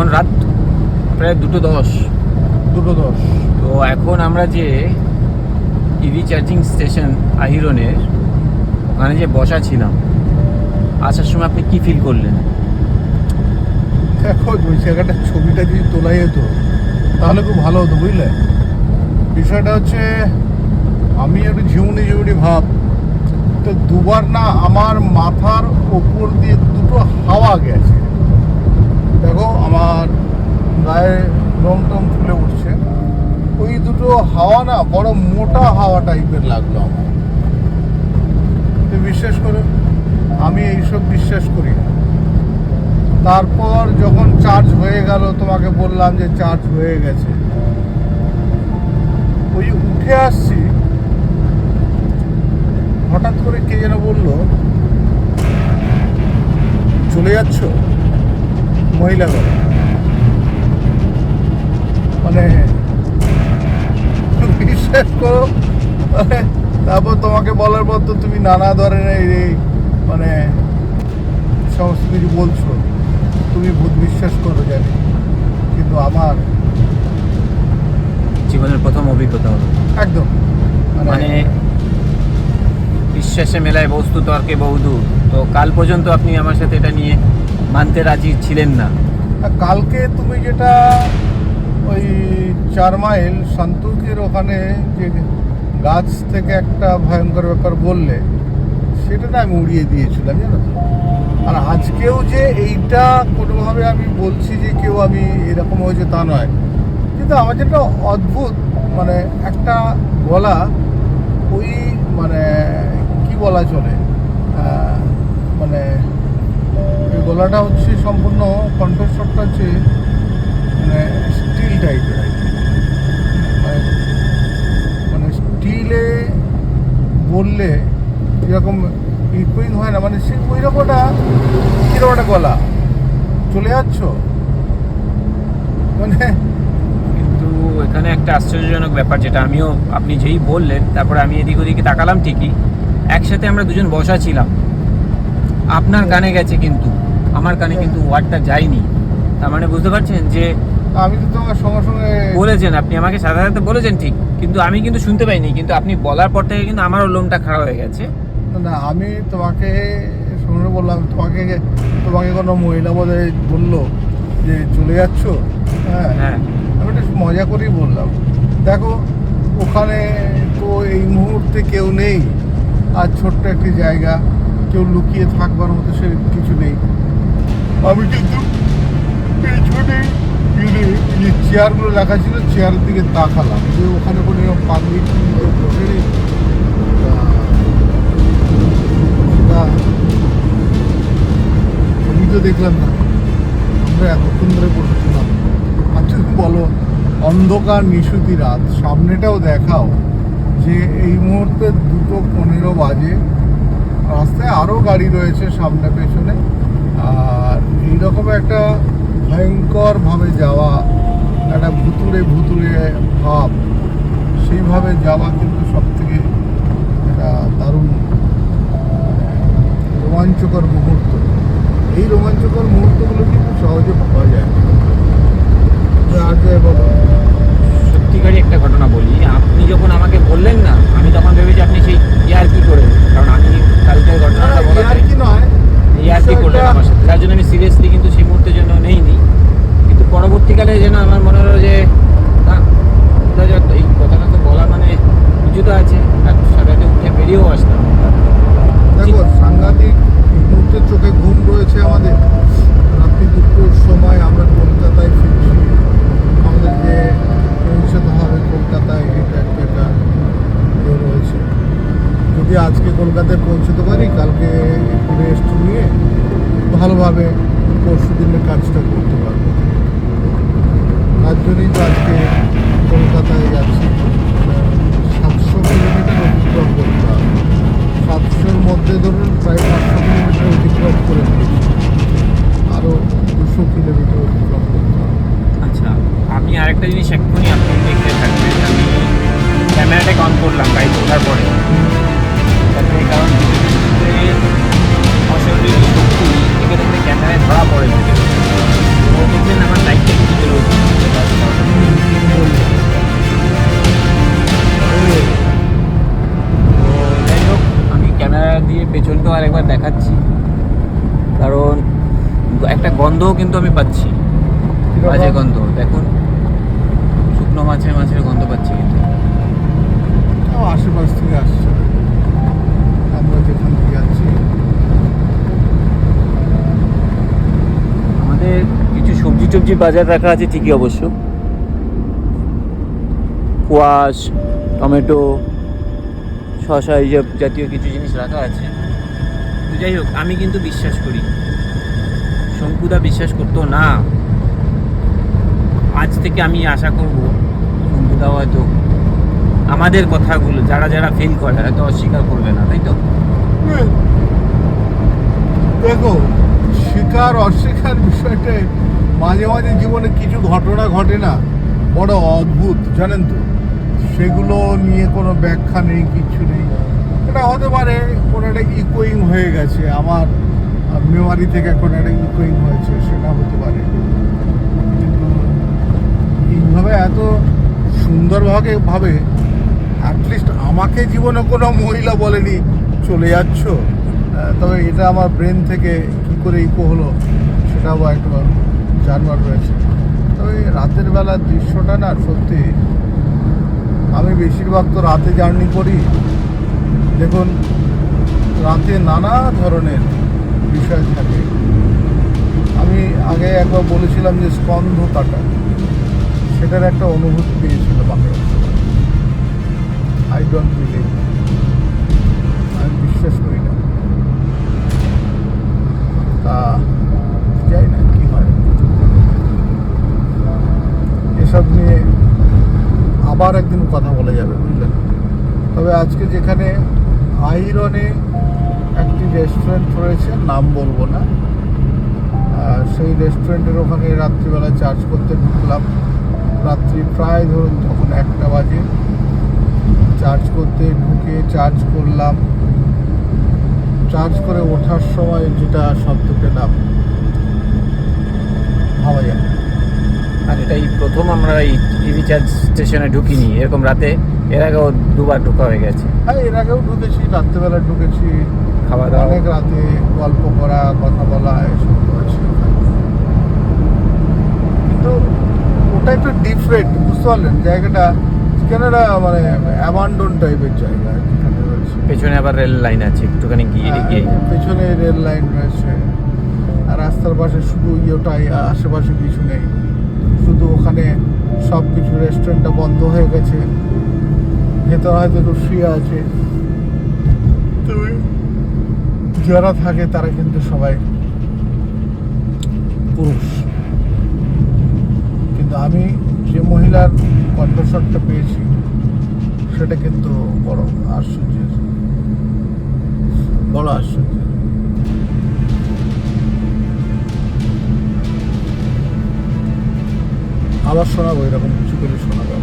এখন রাত প্রায় দুটো দশ। দুটো দশ। তো এখন আমরা যে ইভি চার্জিং স্টেশন আহিরনের ওখানে যে বসা ছিলাম আসার সময় আপনি কি ফিল করলেন? দেখো ওই জায়গাটার ছবিটা যদি তোলা যেত তাহলে খুব ভালো হতো বুঝলে? বিষয়টা হচ্ছে আমি একটু ঝিমুনি ঝিমুনি ভাব তো দুবার না আমার মাথার ওপর দিয়ে দুটো হাওয়া গেছে। দেখো আমার গায়ে রং টং ফুলে উঠছে। ওই দুটো হাওয়া না বড় মোটা হাওয়া টাইপের লাগল আমার। বিশ্বাস করে আমি এইসব বিশ্বাস করি না। তারপর যখন চার্জ হয়ে গেল, তোমাকে বললাম যে চার্জ হয়ে গেছে। ওই উঠে আসছি, হঠাৎ করে কে যেন বলল, চলে যাচ্ছ? মহিলাগণ মানে বিশ্বাস করো মানে তারপর তোমাকে বলার পর তো তুমি নানা ধরনের এই মানে সমস্ত কিছু বলছো। তুমি ভূত বিশ্বাস করো জানি কিন্তু আমার জীবনের প্রথম অভিজ্ঞতা হলো। একদম মানে বিশ্বাসে মেলায় বস্তু তর্কে বহুদূর তো কাল পর্যন্ত আপনি আমার সাথে এটা নিয়ে মানতে রাজি ছিলেন না। কালকে তুমি যেটা চার মাইল সন্তুকের ওখানে যে গাছ থেকে একটা ভয়ঙ্কর ব্যাপার বললে, সেটা না আমি উড়িয়ে দিয়েছিলাম, জানো আর আজকেও যে এইটা কোনোভাবে আমি বলছি যে কেউ আমি এরকম হয়েছে তা নয়। কিন্তু আমার যেটা অদ্ভুত মানে একটা গলা, ওই মানে কি বলা চলে মানে ওই গলাটা হচ্ছে সম্পূর্ণ কণ্ঠস্বরটা হচ্ছে মানে স্টিল টাইপের বললে যেরকম ইকুইং হয় না। মানে সে ওই রকমটা কীরকম একটা গলা। চলে যাচ্ছ? মানে কিন্তু এখানে একটা আশ্চর্যজনক ব্যাপার যেটা আমিও আপনি যেই বললেন তারপরে আমি এদিক ওদিকে তাকালাম ঠিকই। একসাথে আমরা দুজন বসা ছিলাম। আপনার কানে গেছে কিন্তু আমার কানে কিন্তু ওয়ার্ডটা যায়নি। তার মানে বুঝতে পারছেন যে আমি তো তোমার সঙ্গে সঙ্গে বলেছেন আপনি আমাকে সাথে সাথে বলেছেন ঠিক কিন্তু আমি কিন্তু শুনতে পাইনি কিন্তু আপনি বলার পর থেকে কিন্তু আমারও লোমটা খারাপ হয়ে গেছে। না আমি তোমাকে শুনে বললাম তোমাকে তোমাকে কোনো মহিলা বোধ বলল যে চলে যাচ্ছ? হ্যাঁ হ্যাঁ। আমি একটু মজা করেই বললাম। দেখো ওখানে তো এই মুহূর্তে কেউ নেই আর ছোট্ট একটি জায়গা কেউ লুকিয়ে থাকবার মতো সে কিছু নেই। আমি কিন্তু পেছনে যে চেয়ারগুলো রাখা ছিল চেয়ারের দিকে তাকালাম। যে ওখানে কোনো পাবলিক বসে নেই আমি তো দেখলাম না। আমরা এতক্ষণ ধরে বসেছিলাম। তুমি বলো, অন্ধকার নিশুতি রাত, সামনেটাও দেখাও যে এই মুহূর্তে দুটো পনেরো বাজে। রাস্তায় আরও গাড়ি রয়েছে সামনে পেছনে। আর এইরকম একটা ভয়ঙ্করভাবে যাওয়া একটা ভুতুড়ে ভুতুড়ে ভাব সেইভাবে যাওয়া কিন্তু সব থেকে একটা দারুণ মানে রোমাঞ্চকর মুহূর্ত। এই রোমাঞ্চকর মুহূর্তগুলো কিন্তু সহজে পাওয়া যায়। আর সত্যিকারই একটা ঘটনা বলি আপনি যখন আমাকে বললেন না আমি তখন ভেবেছি আপনি সেই ইয়ার কি করে কারণ আমি কালকের ঘটনাটা বলা আর কি নয়। ইয়ার কি করলেন আমার সাথে। যার জন্য আমি সিরিয়াসলি কিন্তু সেই মুহূর্তের জন্য কিন্তু পরবর্তীকালে যেন আমার মনে হলো যে এই কথাটা তো বলা মানে কিছু তো আছে। আর সাথে উঠে বেরিয়েও আসতাম। দেখো, সাংঘাতিক মুহূর্তের চোখে ঘুম রয়েছে আমাদের। রাত্রি দুপুর সময় আমরা আজকে কলকাতায় যাচ্ছি। সাতশো কিলোমিটার অতিক্রম করতে হবে। সাতশোর মধ্যে ধরুন প্রায় পাঁচশো কিলোমিটার অতিক্রম করে ফেলেছি আরও দুশো কিলোমিটার অতিক্রম করতে হবে। আচ্ছা আমি আরেকটা জিনিস এক্ষুনি আপনি ঘুরিয়ে আরেকবার দেখাচ্ছি। কারণ একটা গন্ধও কিন্তু আমি পাচ্ছি। বাজে গন্ধ দেখুন। শুকনো মাছের মাছের গন্ধ পাচ্ছি কিন্তু। আশেপাশ থেকে আসছে। আমরা যেখান থেকে যাচ্ছি। আমাদের কিছু সবজি টবজি বাজার রাখা আছে ঠিকই অবশ্য। কোয়াশ টমেটো শশা এই সব জাতীয় কিছু জিনিস রাখা আছে। তো যাই হোক, আমি কিন্তু বিশ্বাস করি। শঙ্কুদা বিশ্বাস করতো, না, আজ থেকে আমি আশা করব শঙ্কুদা হয়তো আমাদের কথাগুলো, যারা যারা ফিল করে, হয়তো অস্বীকার করবে না, তাই তো? দেখো স্বীকার অস্বীকার বিষয়টা মাঝে মাঝে জীবনে কিছু ঘটনা ঘটে না। বড় অদ্ভুত, জানেন তো? সেগুলো নিয়ে কোনো ব্যাখ্যা নেই, কিছু নেই। এটা হতে পারে কোনো একটা ইকোয়িং হয়ে গেছে। আমার মেমারি থেকে কোনো একটা ইকোয়িং হয়েছে, সেটা হতে পারে। এইভাবে এত সুন্দরভাবে, ভাবে অ্যাটলিস্ট আমাকে জীবনে কোনো মহিলা বলেনি, চলে যাচ্ছ। তবে এটা আমার ব্রেন থেকে কী করে ইকো হলো, সেটাও একটু জানবার রয়েছে। তবে রাতের বেলার দৃশ্যটা না, সত্যি, আমি বেশিরভাগ তো রাতে জার্নি করি। দেখুন, রাতে নানা ধরনের বিষয় থাকে। আমি আগে একবার বলেছিলাম যে স্কন্ধ কাটা সেটার একটা অনুভূতি পেয়েছিলাম আমি। আই ডোন্ট বিলিভ আমি বিশ্বাস করি না। তা যাই না কি হয়। এসব নিয়ে আবার একদিন কথা বলা যাবে, বুঝলেন? তবে আজকে যেখানে আইরনে একটি রেস্টুরেন্ট রয়েছে, নাম বলব না। সেই রেস্টুরেন্টের ওখানে রাত্রিবেলা চার্জ করতে ঢুকলাম। রাত্রি প্রায় ধরুন তখন একটা বাজে। চার্জ করতে ঢুকে চার্জ করলাম। চার্জ করে ওঠার সময় যেটা শব্দ পেলাম ভাবা যায় আর এটাই প্রথম আমরা এই টিভি চার্জ স্টেশনে ঢুকিনি। এরকম রাতে এর আগেও দুবার ঢোকা হয়ে গেছে। হ্যাঁ এর আগেও ঢুকেছি রাত্রেবেলা ঢুকেছি। খাওয়া দাওয়া অনেক রাতে গল্প করা কথা বলা এসব করেছি কিন্তু ওটা একটু ডিফারেন্ট বুঝতে পারলেন? জায়গাটা কেননা মানে অ্যাবান্ডন টাইপের জায়গা পেছনে আবার রেল লাইন আছে একটুখানি গিয়ে এগিয়ে হ্যাঁ, পেছনে রেল লাইন রয়েছে। আর রাস্তার পাশে শুধু ইয়েটাই আশেপাশে কিছু নেই। শুধু ওখানে সব কিছু রেস্টুরেন্টটা বন্ধ হয়ে গেছে। ভেতরে হয়তো একটু শুয়ে আছে। যারা থাকে তারা কিন্তু সবাই পুরুষ। কিন্তু আমি যে মহিলার কণ্ঠস্বরটা পেয়েছি, সেটা কিন্তু বড় আশ্চর্যের বড় আশ্চর্য। আবার শোনাবো এরকম কিছু করে শোনাবো।